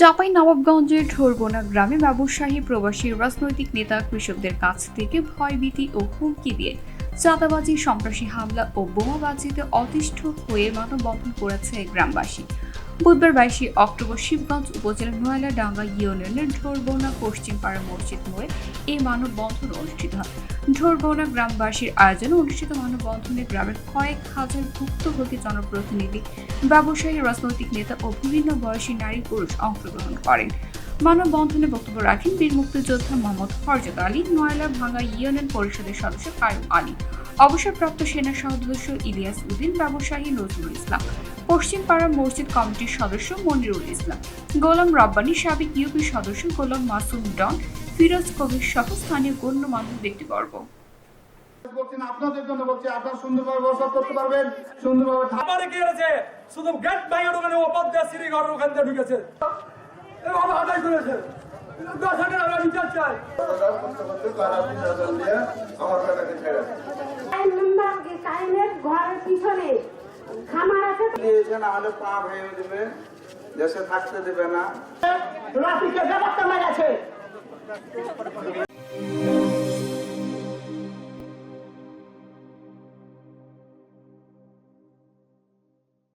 চাপাই নবাবগঞ্জের ঠোরবোনা গ্রামে ব্যবসায়ী, প্রবাসী, রাজনৈতিক নেতা, কৃষকদের কাছ থেকে ভয়ভীতি ও হুমকি দিয়ে চাঁদাবাজি, সন্ত্রাসী হামলা ও বোমাবাজিতে অতিষ্ঠ হয়ে মানববন্ধন করেছে গ্রামবাসী। বুধবার বাইশে অক্টোবর শিবগঞ্জ উপজেলার নোয়ালা ডাঙ্গা ইউনিয়নের ঢোরবোনা পশ্চিমপাড়া মসজিদ মোড়ে এই মানববন্ধন অনুষ্ঠিত হয়। ঢোরবোনা গ্রামবাসীর আয়োজনে অনুষ্ঠিত মানববন্ধনে গ্রামের কয়েক হাজার ভুক্তভোগী জনপ্রতিনিধি, ব্যবসায়ী, রাজনৈতিক নেতা ও বিভিন্ন বয়সী নারী পুরুষ অংশগ্রহণ করেন। মানববন্ধনে বক্তব্য রাখেন বীর মুক্তিযোদ্ধা মোহাম্মদ ফরজত আলী, নয়লা ভাঙ্গা ইউনিয়ন পরিষদের সদস্য কায়ুম আলী। অবসরপ্রাপ্ত সেনা সদস্য ইলিয়াস উদ্দিন ব্যবসায়ী নজরুল ইসলাম। পশ্চিমপাড়া মসজিদ কমিটির সদস্য মনিরুল ইসলাম। গোলাম রব্বানী সাবেক ইউপি সদস্য গোলাম মাসুম ডন ফিরোজ কবির সহ স্থানীয় গণ্যমান্য ব্যক্তিবর্গ। আপনাদের জন্য বলছি আপনারা সুন্দরভাবে ব্যবসা করতে পারবেন সুন্দরভাবে থাকতে কি হয়েছে? শুধু গেট ঢুকানে ওপর দিয়ে ওখান দিয়ে ঢুকেছে। এভাবে আদায় করেছে। দশ হাজার আমরা চাই। আমার ছেড়ে দিয়েছে না হলে পা ভেঙে দেবে দেশে থাকতে দেবে না। রাফিকে ব্যাপারটা মেরেছে।